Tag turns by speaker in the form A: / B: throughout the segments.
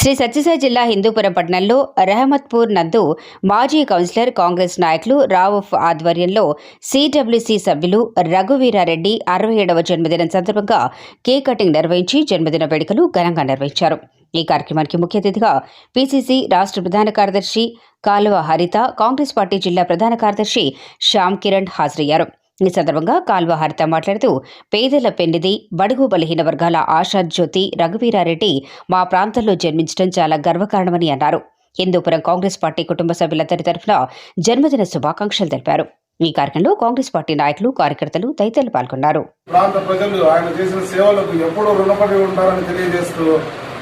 A: శ్రీ సత్యసాయి జిల్లా హిందూపురం పట్టణంలో రహమత్పూర్ నందు మాజీ కౌన్సిలర్ కాంగ్రెస్ నాయకులు రావుఫ్ ఆధ్వర్యంలో సిడబ్ల్యూసీ సభ్యులు రఘువీరారెడ్డి అరవై ఏడవ జన్మదినం సందర్భంగా కేక్ కటింగ్ నిర్వహించి జన్మదిన వేడుకలు ఘనంగా నిర్వహించారు. ఈ కార్యక్రమానికి ముఖ్య అతిథిగా పీసీసీ రాష్ట్ర ప్రధాన కార్యదర్శి కాలువ హరిత కాంగ్రెస్ పార్టీ జిల్లా ప్రధాన కార్యదర్శి శ్యామ్ కిరణ్ హాజరయ్యారు. ఈ సందర్భంగా కాల్వ హరిత మాట్లాడుతూ పేదల పెన్నిది బడుగు బలహీన వర్గాల ఆశా జ్యోతి రఘువీరారెడ్డి మా ప్రాంతంలో జన్మించడం చాలా గర్వకారణమని అన్నారు. హిందూపురం కాంగ్రెస్ పార్టీ కుటుంబ సభ్యులందరి తరఫున జన్మదిన శుభాకాంక్షలు తెలిపారు. ఈ కార్యక్రమంలో కాంగ్రెస్ పార్టీ నాయకులు కార్యకర్తలు తదితరులు పాల్గొన్నారు.
B: ప్రాంత ప్రజలు ఆయన చేసిన సేవలకు ఎప్పుడూ రుణపడి ఉంటారని తెలియజేస్తూ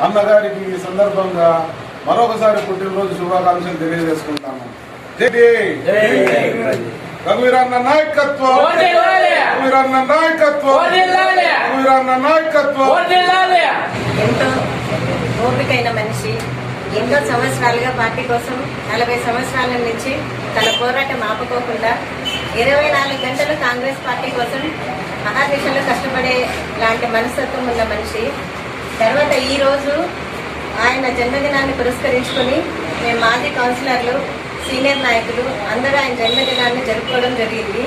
B: అన్నగారికి ఈ సందర్భంగా మరొకసారి పుట్టినరోజు శుభాకాంక్షలు తెలియజేసుకుంటాము. రఘువీరన్న నాయకత్వం. నాయకత్వం!
C: ఎంతో ఓపికైన మనిషి ఎన్నో సంవత్సరాలుగా పార్టీ కోసం నలభై సంవత్సరాల నుంచి తన పోరాటం ఆపుకోకుండా ఇరవై నాలుగు గంటలు కాంగ్రెస్ పార్టీ కోసం మహాదేశంలో కష్టపడే లాంటి మనస్తత్వం ఉన్న మనిషి తర్వాత ఈరోజు ఆయన జన్మదినాన్ని పురస్కరించుకొని మేము మాజీ కౌన్సిలర్లు సీనియర్ నాయకులు అందరూ ఆయన జన్మదినాన్ని జరుపుకోవడం జరిగింది.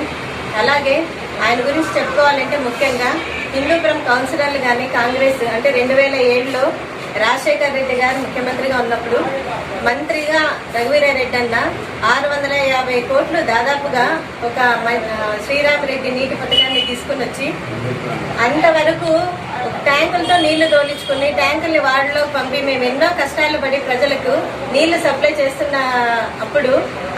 C: అలాగే ఆయన గురించి చెప్పుకోవాలంటే ముఖ్యంగా హిందూపురం కౌన్సిలర్లు కానీ కాంగ్రెస్ అంటే రెండు వేల ఏడులో రాజశేఖర్ రెడ్డి గారు ముఖ్యమంత్రిగా ఉన్నప్పుడు మంత్రిగా రఘువీరారెడ్డి అన్న ఆరు వందల యాభై కోట్లు దాదాపుగా ఒక మ- శ్రీరామరెడ్డి నీటి పథకాన్ని తీసుకుని వచ్చి అంతవరకు ట్యాంకులతో నీళ్ళు తోలించుకుని ట్యాంకుల్ని వాడలో పంపి మేము ఎన్నో కష్టాలు పడి ప్రజలకు నీళ్ళు సప్లై చేస్తున్న అప్పుడు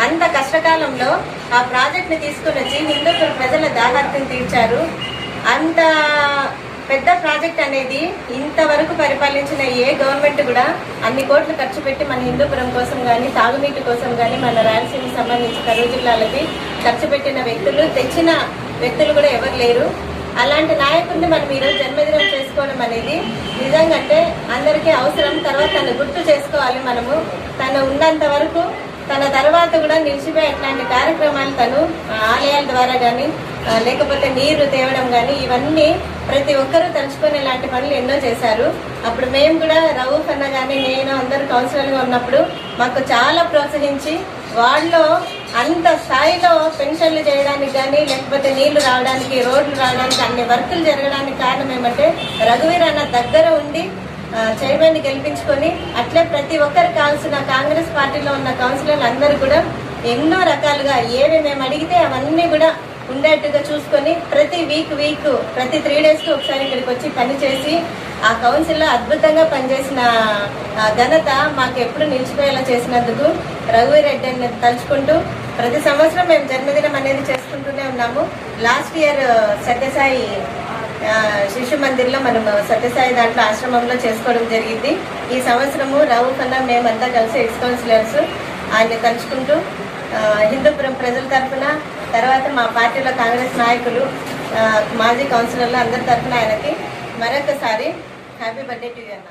C: అంత కష్టకాలంలో ఆ ప్రాజెక్ట్ని తీసుకుని వచ్చి హిందూపుర ప్రజల దాహార్తిని తీర్చారు. అంత పెద్ద ప్రాజెక్ట్ అనేది ఇంతవరకు పరిపాలించిన ఏ గవర్నమెంట్ కూడా అన్ని కోట్లు ఖర్చు పెట్టి మన హిందూపురం కోసం కానీ తాగునీటి కోసం కానీ మన రాయలసీమకు సంబంధించి కరువు జిల్లాలకి ఖర్చు పెట్టిన వ్యక్తులు తెచ్చిన వ్యక్తులు కూడా ఎవరు లేరు. అలాంటి నాయకుడిని మనం ఈరోజు జన్మదినం చేసుకోవడం అనేది నిజంగా అంటే అందరికీ అవసరం. తర్వాత తను గుర్తు చేసుకోవాలి మనము. తను ఉన్నంత వరకు తన తర్వాత కూడా నిలిచిపోయి అట్లాంటి కార్యక్రమాలు తను ఆలయాల ద్వారా కానీ లేకపోతే నీరు తేవడం కానీ ఇవన్నీ ప్రతి ఒక్కరూ తలుచుకునే లాంటి పనులు ఎన్నో చేశారు. అప్పుడు మేము కూడా రవూఫ్ అన్న కానీ నేను అందరూ కౌన్సిలర్గా ఉన్నప్పుడు మాకు చాలా ప్రోత్సహించి వాళ్ళు అంత స్థాయిలో పెన్షన్లు చేయడానికి కానీ లేకపోతే నీళ్ళు రావడానికి రోడ్లు రావడానికి అన్ని వర్కులు జరగడానికి కారణం ఏమంటే రఘువీర్ అన్న దగ్గర ఉండి చైర్మన్ గెలిపించుకొని అట్లే ప్రతి ఒక్కరికి కావాల్సిన కాంగ్రెస్ పార్టీలో ఉన్న కౌన్సిలర్లు అందరూ కూడా ఎన్నో రకాలుగా ఏవి మేము అడిగితే అవన్నీ కూడా ఉండేట్టుగా చూసుకొని ప్రతి వీక్ వీక్ ప్రతి త్రీ డేస్కి ఒకసారి ఇక్కడికి వచ్చి పనిచేసి ఆ కౌన్సిల్లో అద్భుతంగా పనిచేసిన ఘనత మాకు ఎప్పుడు నిలిచిపోయేలా చేసినందుకు రఘువీరెడ్డి అని తలుచుకుంటూ ప్రతి సంవత్సరం మేము జన్మదినం అనేది చేసుకుంటూనే ఉన్నాము. లాస్ట్ ఇయర్ సత్యసాయి శిశు మందిర్లో మనం సత్యసాయి దాంట్లో ఆశ్రమంలో చేసుకోవడం జరిగింది. ఈ సంవత్సరము రావు కన్నా మేమంతా కలిసి ఎక్స్ కౌన్సిలర్స్ ఆయన్ని తలుచుకుంటూ హిందూపురం ప్రజల తరఫున తర్వాత మా పార్టీలో కాంగ్రెస్ నాయకులు మాజీ కౌన్సిలర్లు అందరి తరఫున ఆయనకి మరొకసారి హ్యాపీ బర్త్డే టు యూ అన్న.